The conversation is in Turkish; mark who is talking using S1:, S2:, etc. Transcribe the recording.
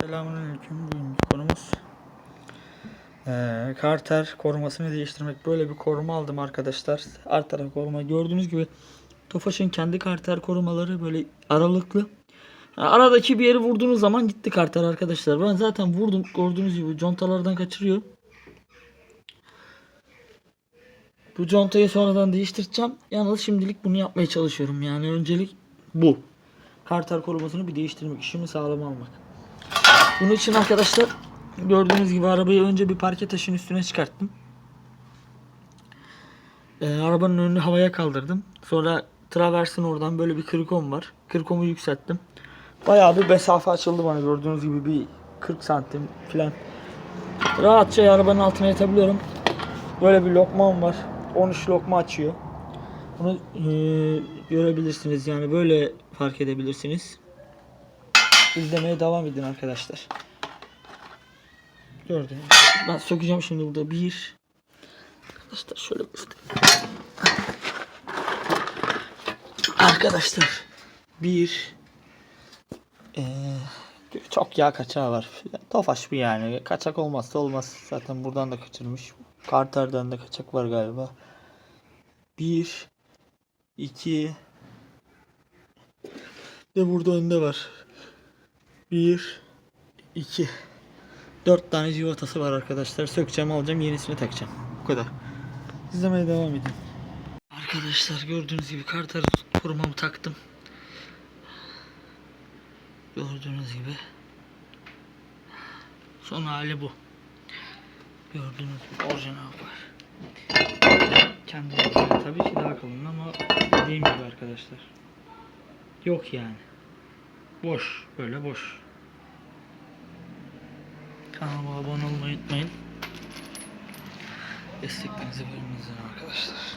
S1: Selamünaleyküm. Bugünkü konumuz eee karter korumasını değiştirmek. Böyle bir koruma aldım arkadaşlar. Alt taraf koruma. Gördüğünüz gibi Tofaş'ın kendi karter korumaları böyle aralıklı. Yani aradaki bir yeri vurduğunuz zaman gitti karter arkadaşlar. Ben zaten vurdum. Gördüğünüz gibi contalardan kaçırıyor. Bu contayı sonradan değiştireceğim. Yalnız şimdilik bunu yapmaya çalışıyorum. Yani öncelik bu. Karter korumasını bir değiştirmek. işimi sağlam almak. Bunun için arkadaşlar gördüğünüz gibi arabayı önce bir parke taşın üstüne çıkarttım. Ee, arabanın önünü havaya kaldırdım. Sonra traversin oradan böyle bir kırkom var. Kırkomu yükselttim. Bayağı bir mesafe açıldı bana gördüğünüz gibi bir 40 santim falan. Rahatça arabanın altına yatabiliyorum. Böyle bir lokmam var. 13 lokma açıyor. Bunu eee, görebilirsiniz yani böyle fark edebilirsiniz. İzlemeye devam edin arkadaşlar. Gördünüz. mü? Ben sökeceğim şimdi burada bir. Arkadaşlar şöyle göstereyim. Arkadaşlar bir eee, çok yağ kaçağı var. Tofaş bir yani. Kaçak olmazsa olmaz. Zaten buradan da kaçırmış. Karter'den de kaçak var galiba. Bir iki ve burada önde var. Bir iki dört tane civatası var arkadaşlar. Sökeceğim alacağım yenisini takacağım. Bu kadar. İzlemeye devam edin. Arkadaşlar gördüğünüz gibi karter korumamı taktım. Gördüğünüz gibi. Son hali bu. Gördüğünüz gibi orijinal var. Kendi tabii ki daha kalın ama dediğim gibi arkadaşlar. Yok yani. Boş. Böyle boş. Kanalıma abone olmayı unutmayın. Desteklerinizi verin arkadaşlar.